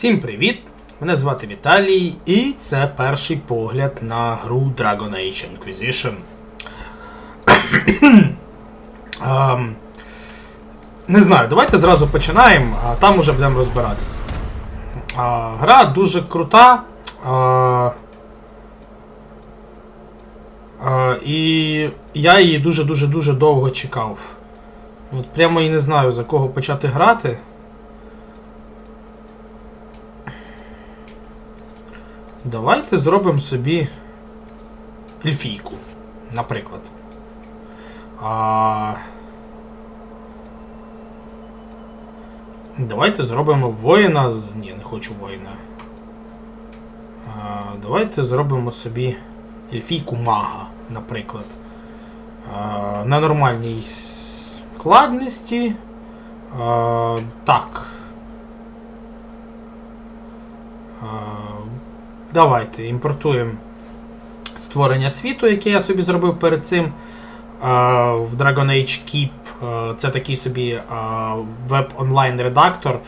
Всім привіт! Мене звати Віталій, і це перший погляд на гру Dragon Age Inquisition. Ем, не знаю, давайте зразу починаємо, а там уже будемо розбиратися. А, гра дуже крута. А, а, і я її дуже-дуже-дуже довго чекав. От прямо і не знаю за кого почати грати. Давайте зробимо собі ельфійку, наприклад. А... Давайте зробимо воїна з. Ні, не хочу воїна. А, Давайте зробимо собі ельфійку мага, наприклад. А, На нормальній складності. А, Так. А, Давайте імпортуємо створення світу, яке я собі зробив перед цим. Е, В Dragon Age Keep е, це такий собі веб-онлайн-редактор,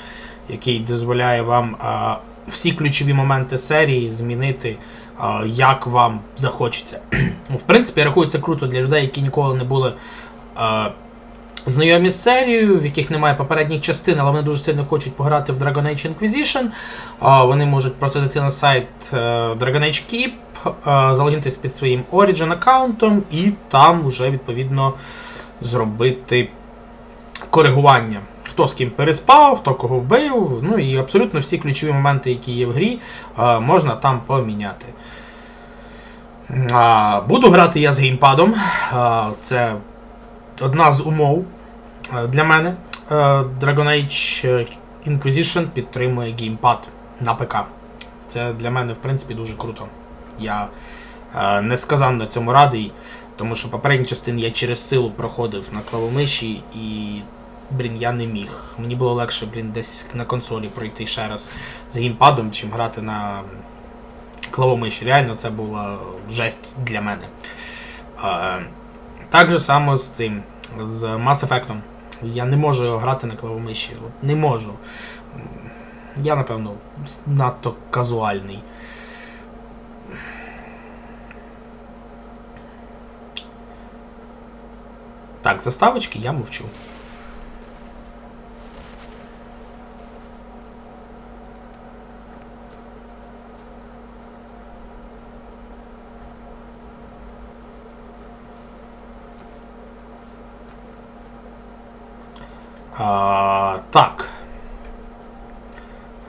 який дозволяє вам е, всі ключові моменти серії змінити, е, як вам захочеться. В принципі, я рахую, це круто для людей, які ніколи не були е, знайомі з серією, в яких немає попередніх частин, але вони дуже сильно хочуть пограти в Dragon Age Inquisition. Вони можуть просто зайти на сайт е, Dragon Age Keep, е, залогінтись під своїм Origin аккаунтом і там вже відповідно зробити коригування. Хто з ким переспав, хто кого вбив. Ну і абсолютно всі ключові моменти, які є в грі, е, можна там поміняти. Буду грати я з геймпадом. Це одна з умов е, для мене. Е, Dragon Age Inquisition підтримує геймпад на ПК. Це для мене, в принципі, дуже круто. Я е, несказанно цьому радий, тому що попередні частини я через силу проходив на клавомиші і. Блін, я не міг. Мені було легше, блін, десь на консолі пройти ще раз з геймпадом, чим грати на клавомиші. Реально, це була жесть для мене. Так же само з цим, з Mass Effect. Я не можу грати на клавомиші. Не можу. Я, напевно, надто казуальний. Так, заставочки я мовчу. Так.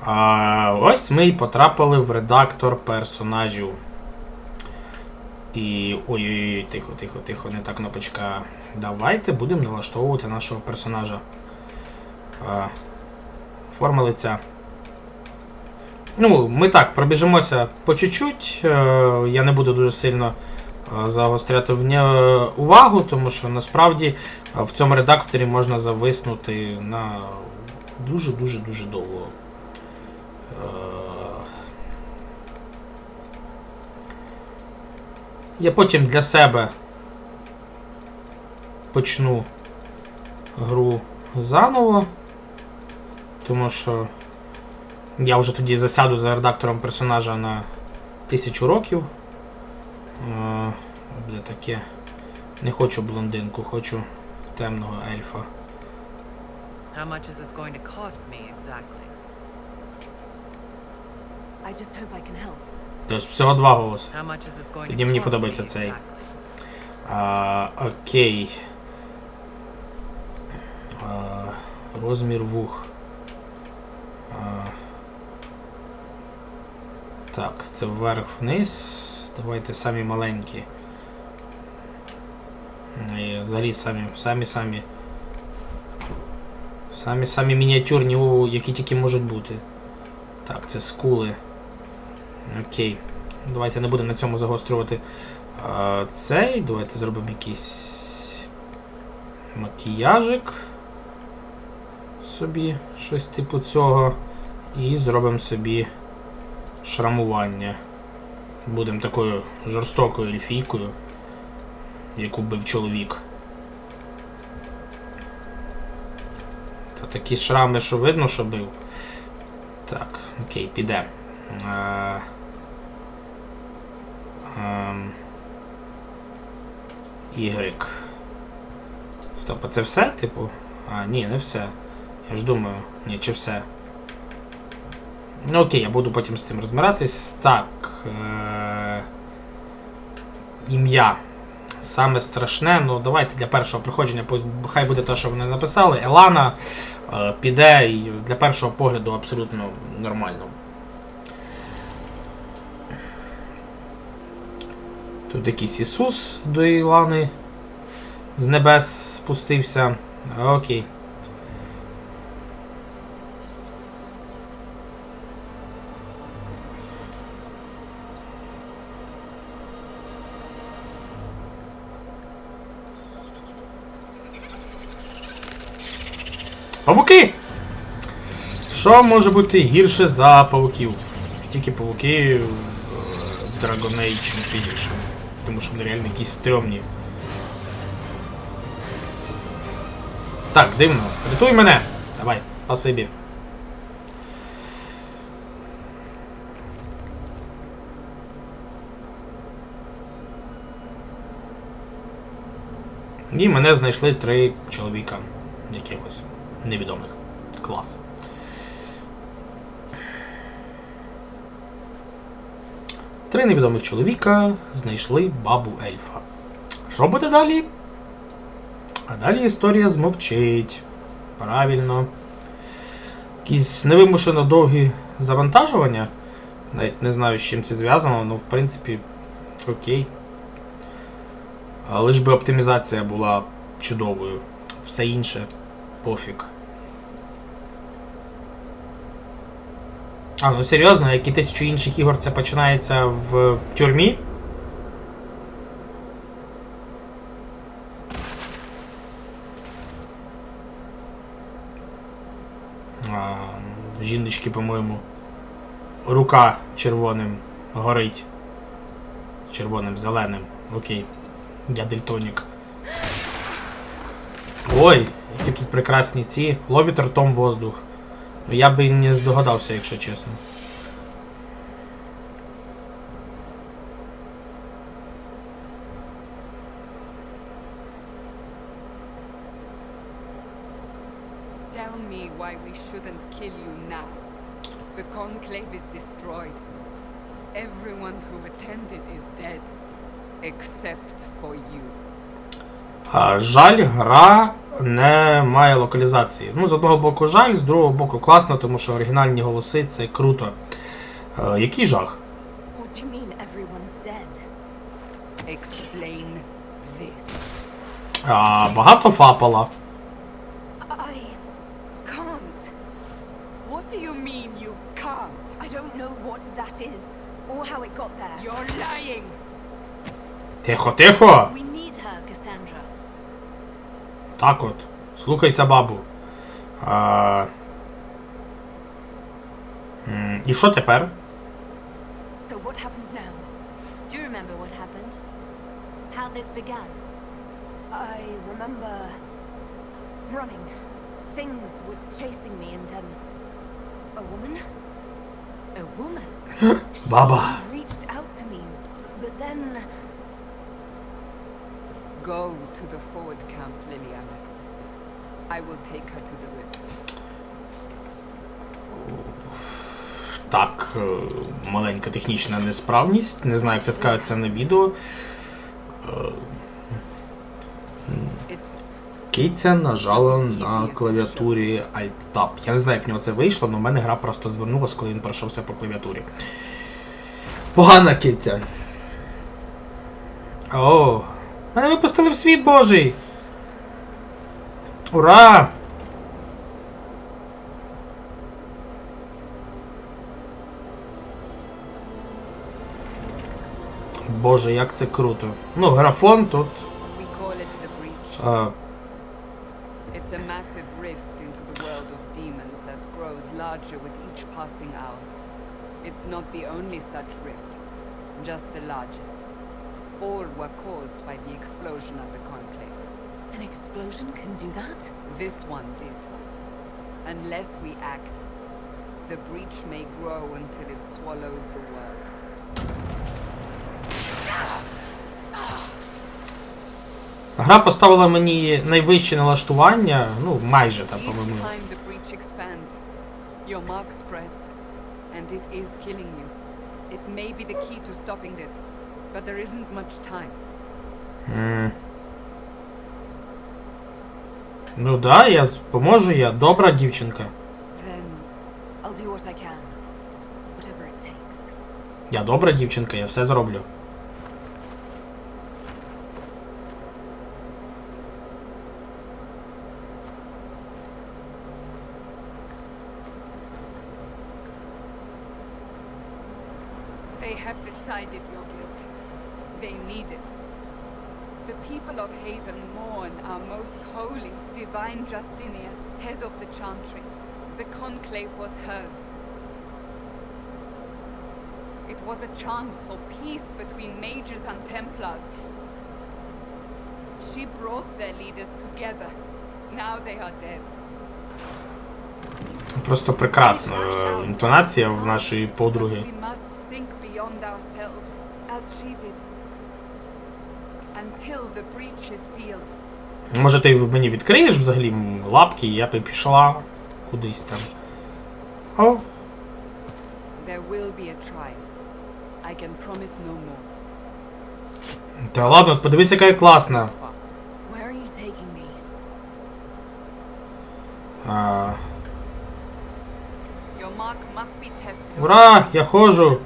А, ось ми і потрапили в редактор персонажів. І. Ой-ой-ой, тихо, тихо, тихо, не та кнопочка. Давайте будемо налаштовувати нашого персонажа. А, форма лиця. Ну, ми так пробіжимося по чуть-чуть. Е, Я не буду дуже сильно загостряти в нє увагу, тому що насправді е, в цьому редакторі можна зависнути на дуже-дуже дуже довго. Е, Я потім для себе почну гру заново, тому що я вже тоді засяду за редактором персонажа на тисячу років. Е, Бля, таке. Не хочу блондинку, хочу темного ельфа. How much is this going to cost me exactly? I just hope I can help. Тобто всього два голоси. Тоді мені подобається цей. А, окей. А, розмір вух. А, так, це вверх-вниз. Давайте самі маленькі. І взагалі самі, самі, самі. Самі самі мініатюрні, які тільки можуть бути. Так, це скули. Окей. Давайте не будемо на цьому загострювати а, цей. Давайте зробимо якийсь макіяжик. собі щось типу цього. І зробимо собі шрамування. Будемо такою жорстокою ельфійкою, яку бив чоловік. Та такі шрами, що видно, що бив. Так, окей, піде. Е, ем, Y. Стоп, а це все, типу? А, ні, не все. Я ж думаю, ні, чи все. Ну окей, я буду потім з цим розбиратись. Так. Е- ім'я. Саме страшне, ну давайте для першого проходження, хай буде те, що вони написали. Елана е, піде і для першого погляду абсолютно нормально. Тут якийсь Ісус до Ілани з небес спустився. Окей. Павуки! Що може бути гірше за павуків? Тільки павуки в Dragon Age Inquisition. Тому що вони реально якісь стрьомні. Так, дивно. Рятуй мене! Давай, спасибі. І мене знайшли три чоловіка якихось невідомих. Клас. Три невідомих чоловіка знайшли бабу ельфа. Що буде далі? А далі історія змовчить. Правильно. Якісь невимушено довгі завантажування. Навіть не знаю, з чим це зв'язано, але в принципі окей. Ж би оптимізація була чудовою. Все інше пофіг. А, ну серйозно, як і тисячу інших ігор це починається в тюрмі. А, жіночки, по-моєму, рука червоним горить. Червоним, зеленим. Окей. Я дельтонік. Ой, які тут прекрасні ці. Ловить ртом воздух. Ну, Я би не здогадався, якщо чесно. Tell me why we shouldn't kill you now. The conclave is destroyed. Everyone who attended is dead. Except for you. Жаль, гра не має локалізації. Ну, з одного боку, жаль, з другого боку, класно, тому що оригінальні голоси це круто. Е, який жах? А, багато фапала. I can't. Так от. Слухайся, бабу. А... м, І що тепер? So what happens now? Do you remember what happened? How this began? I remember running. Things were chasing me and then a woman A woman? Баба. reached out to me. But then Go to the forward camp, Liliana. I will take her to the river. Так, е, маленька технічна несправність. Не знаю, як це скажеться на відео. It's Киця нажала на клавіатурі Alt-Tab. Я не знаю, як в нього це вийшло, але в мене гра просто звернулась, коли він пройшовся по клавіатурі. Погана киця. О, мене випустили в світ Божий! Ура! Боже, як це круто. Ну, графон тут. е. It's not the only such rift, just the largest. All were caused by the explosion of the conclave. An explosion can do that? This one did. Unless we act, the breach may grow until it swallows the world. Гра поставила мені найвище налаштування, ну майже там, Each по-моєму. time the breach expands, your mark spreads, and it is killing you. It may be the key to stopping this, But there isn't much time. М. Ну да, я з- поможу, я добра дівчинка. Then I'll do what I can. Whatever it takes. Я добра дівчинка, я все зроблю. They have decided your guilt. They need it. The people of Haven mourn our most holy, divine Justinian, head of the Chantry. The conclave was hers. It was a chance for peace between mages and Templars. She brought their leaders together. Now they are dead. Просто прекрасна е, інтонація в нашої подруги. Until the breach is sealed. Може, ти мені відкриєш взагалі лапки, і я би пішла кудись там. О, There will be a trial. I can promise no more. та ладно, подивись, яка я класна. Where are you taking me? А, Your mark must be tested. ура, я ходжу.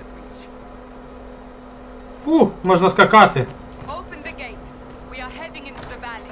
Фу, можна скакати. Open the gate. We are heading into the valley.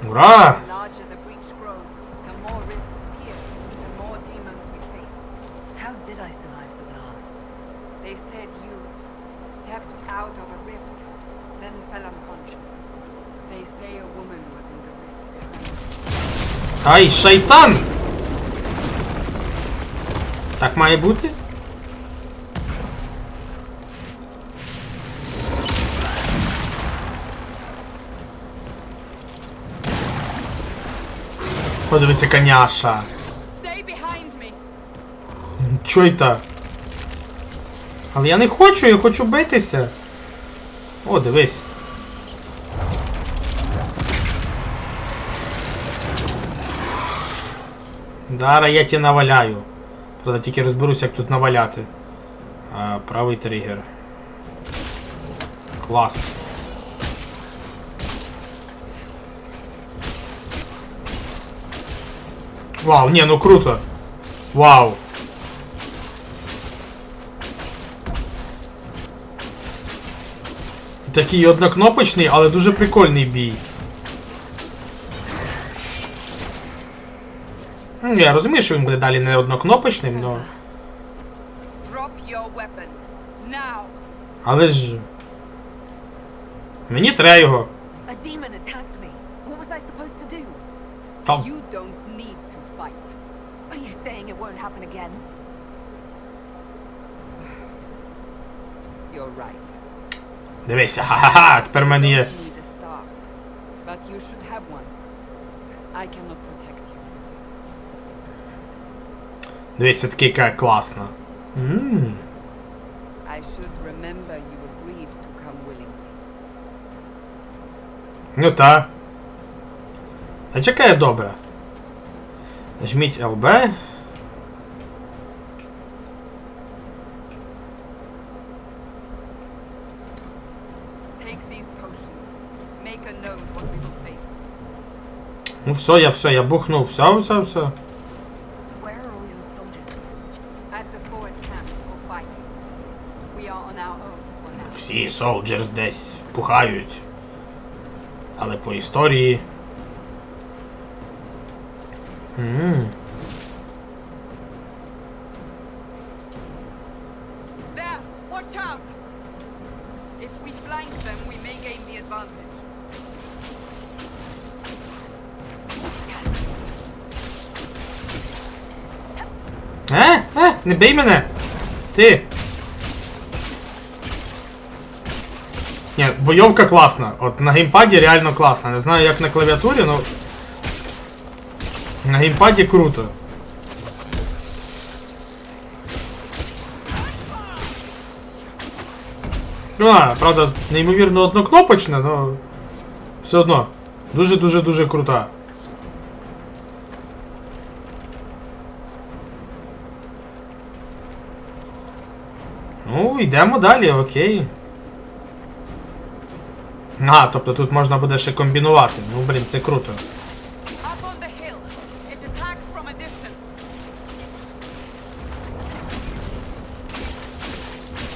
you. Ай, шайтан! Так має бути? Подивися, коняша. Stay behind me! Чо это? Але я не хочу, я хочу битися. О, дивись. Дара, я тебе наваляю. Правда, тільки розберуся, як тут наваляти. А, правий тригер. Клас. Вау, не, ну круто. Вау. Такий однокнопочний, але дуже прикольний бій. Я розумію, що він буде далі не однокнопочним, но... Your weapon. Але ж. Мені треба його. A demon attacked me. What was I supposed to do? Там. You don't need to fight. Are you saying it won't happen again? You're right. Дивися, ха-ха-ха, тепер в мене є. Дивися, таке яка класна. Ммм. Ну та. А чекає добре. Нажміть LB. Take these potions. Maker knows what we will face. Ну все, я все, я бухнув. Все, все, все. Всі soldiers десь пухають. Але по історії. м There! Watch out! If we flank them, we may gain the advantage. Е? Е? Не бий мене! Ти! Ні, бойовка класна. От на геймпаді реально класна. Не знаю як на клавіатурі, але. На геймпаді круто. Ну, а, правда, неймовірно однокнопочна, але все одно. Дуже-дуже-дуже крута. Ну, йдемо далі, окей. А, тобто тут можна буде ще комбінувати. Ну, блін, це круто.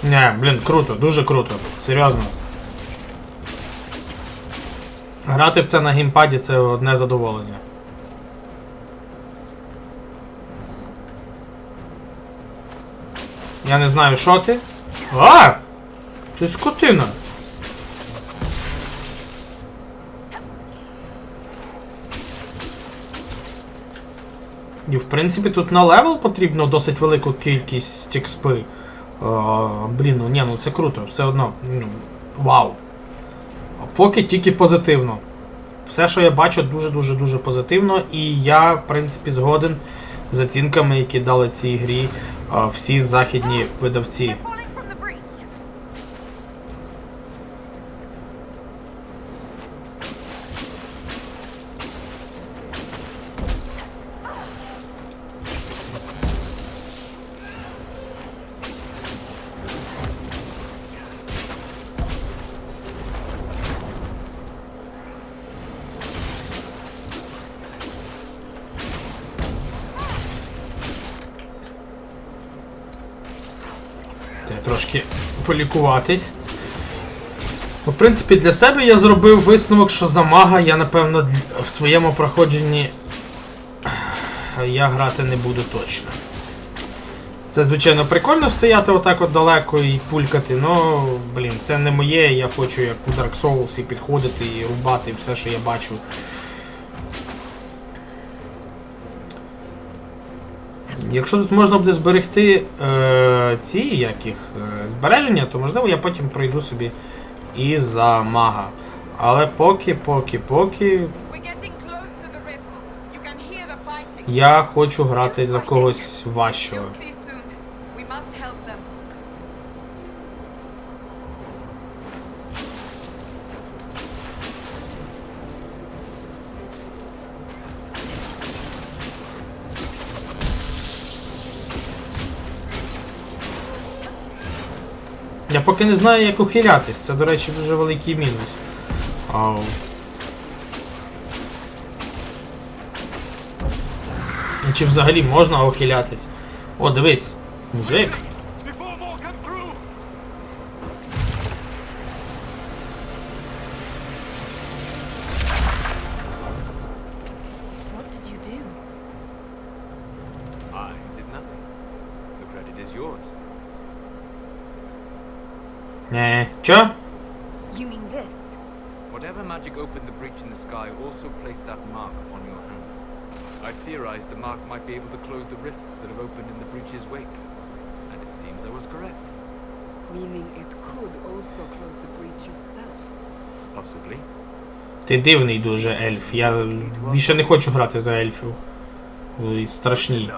Не, блін, круто, дуже круто. Серйозно. Грати в це на геймпаді це одне задоволення. Я не знаю, що ти. А! Ти скотина. І в принципі тут на левел потрібно досить велику кількість експи. О, блін, ну ні, ну це круто, все одно. Ну, вау. Поки тільки позитивно. Все, що я бачу, дуже-дуже дуже позитивно, і я, в принципі, згоден з оцінками, які дали цій грі а, всі західні видавці. Трошки полікуватись. В принципі, для себе я зробив висновок, що за мага я, напевно, в своєму проходженні я грати не буду точно. Це, звичайно, прикольно стояти отак от далеко і пулькати, але, блін, це не моє, я хочу як у Dark Souls і підходити і рубати все, що я бачу. Якщо тут можна буде зберегти е, ці як їх, е, збереження, то можливо я потім пройду собі і за мага. Але поки, поки, поки я хочу грати за когось важчого. Поки не знаю, як ухилятись. Це, до речі, дуже великий мінус. Ау. І Чи взагалі можна ухилятись? О, дивись, мужик. Чо? You mean this? Whatever magic opened the breach in the sky also placed that mark upon your hand. I theorized the mark might be able to close the rifts that have opened in the breach's wake. And it seems I was correct. Meaning it could also close the breach itself. Possibly. Ти дивний дуже ельф. Я більше не хочу грати за ельфів. Страшні.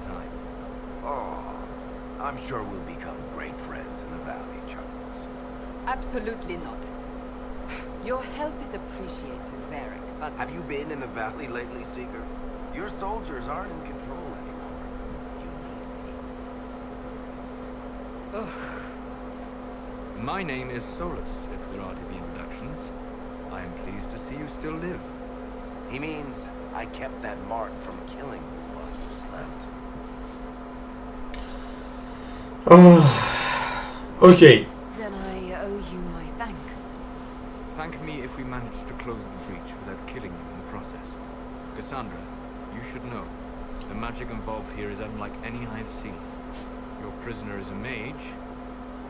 Time. Oh, I'm sure we'll become great friends in the valley, Chuckles. Absolutely not. Your help is appreciated, Varric, but Have you been in the valley lately, Seeker? Your soldiers aren't in control anymore. You need me. Ugh. My name is Solus, if there are to be introductions. I am pleased to see you still live. He means I kept that mark from killing you while you slept. Oh, okay. Then I owe you my thanks. Thank me if we manage to close the breach without killing you in the process. Cassandra, you should know, the magic involved here is unlike any I have seen. Your prisoner is a mage,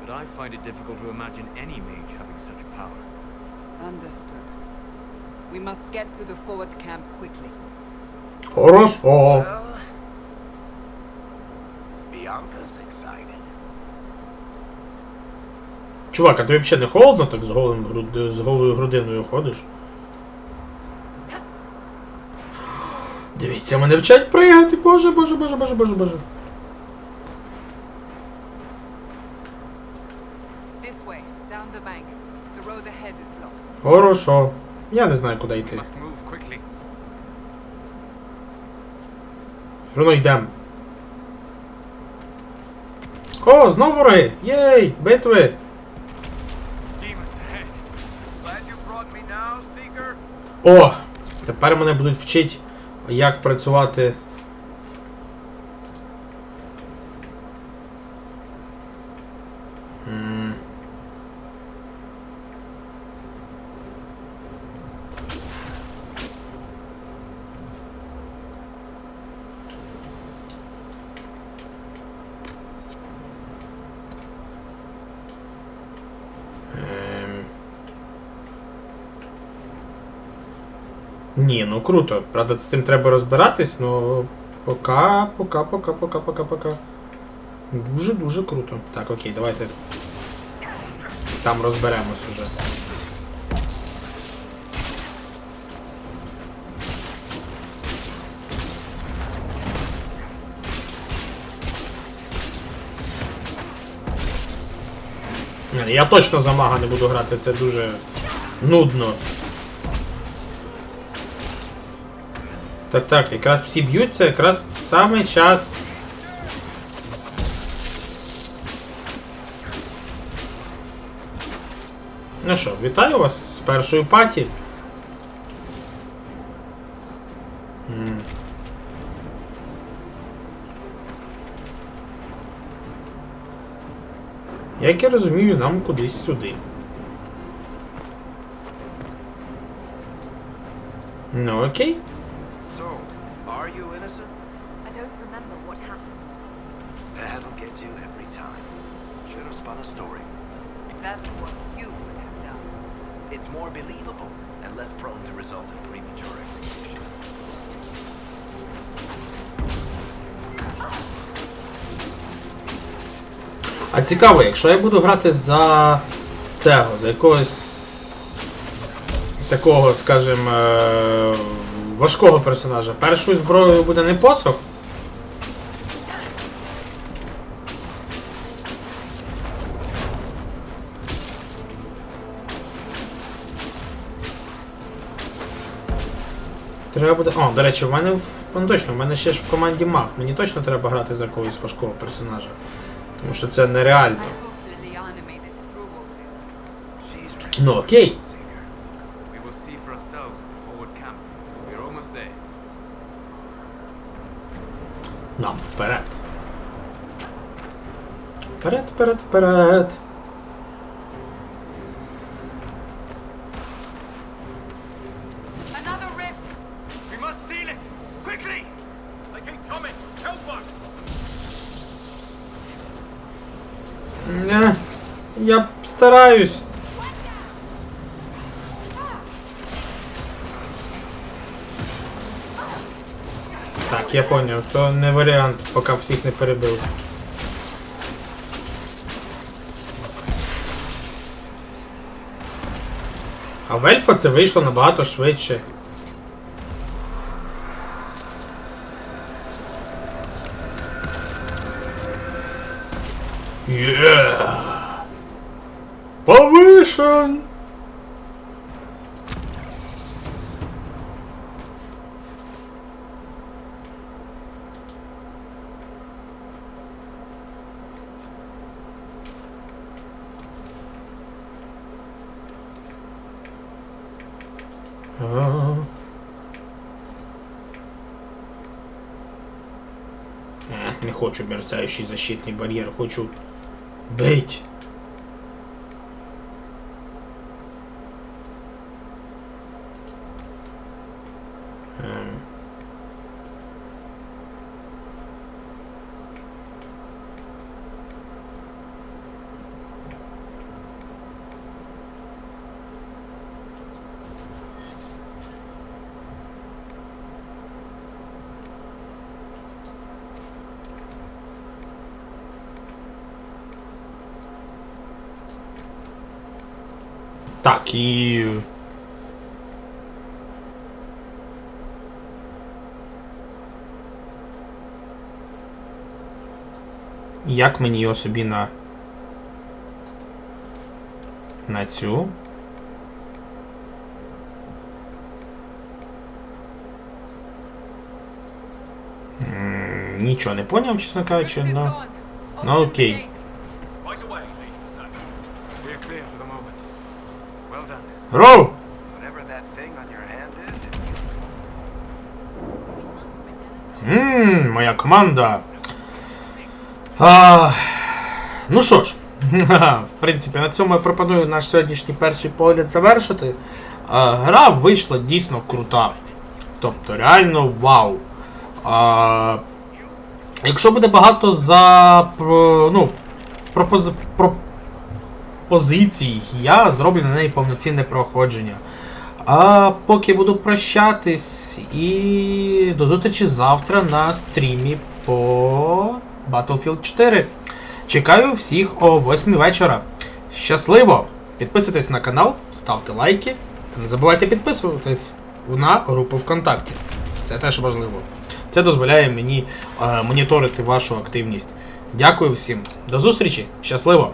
but I find it difficult to imagine any mage having such power. Understood. We must get to the forward camp quickly. Хорошо. Well, Bianca's excited. Чувак, а тобі взагалі не холодно так з, голим груд... з голою грудиною ходиш? Дивіться, мене вчать пригати, боже, боже, боже, боже, боже, боже. This way, down the bank. The road ahead is blocked. Хорошо. Я не знаю, куди йти. Руно йдем. О, знову вороги! Єй! Битви! О! Тепер мене будуть вчити, як працювати. Ну круто. Правда, з цим треба розбиратись, ну пока, пока, пока, пока, пока, пока. Дуже дуже круто. Так, окей, давайте. Там розберемось уже. Я точно за мага не буду грати, це дуже нудно. Так, так, якраз всі б'ються, якраз саме час. Ну що, вітаю вас з першої паті. Як я розумію, нам кудись сюди. Ну окей. So, are you innocent? I don't remember what happened. Get you every time. Should have spun a story. That's what you would have done. It's more believable and less prone to result in premature execution. А цікаво, якщо я буду грати за цього, за якогось такого, скажімо, е, важкого персонажа, першою зброєю буде не посох. Треба буде. О, до речі, в мене. Ну точно, в мене ще ж в команді маг. Мені точно треба грати за якогось важкого персонажа. Тому що це нереально. Ну окей. Нам вперед. Вперед, вперед, вперед. Стараюсь. Так, я поняв, то не варіант, поки всіх не перебив. А в ельфа це вийшло набагато швидше. Yeah. Повишен! А. Е, Не хочу мерцающий защитний бар'єр, хочу бить. Так, і. Як мені його собі на. На цю. Нічого не поняв, чесно кажучи, is ну. окей. gate. Right away, Lady Cassandra. We're clear for the moment. Well done. Роу! Whatever that thing on your hand is, it's Ммм, моя команда. А, ну що ж, в принципі, на цьому я пропоную наш сьогоднішній перший погляд завершити. А, гра вийшла дійсно крута. Тобто, реально вау. А, якщо буде багато за про- ну, пропози, пропозицій, я зроблю на неї повноцінне проходження. А поки буду прощатись і до зустрічі завтра на стрімі по Battlefield 4. Чекаю всіх о 8 вечора. Щасливо! Підписуйтесь на канал, ставте лайки та не забувайте підписуватись на групу ВКонтакті. Це теж важливо. Це дозволяє мені е, моніторити вашу активність. Дякую всім. До зустрічі! Щасливо!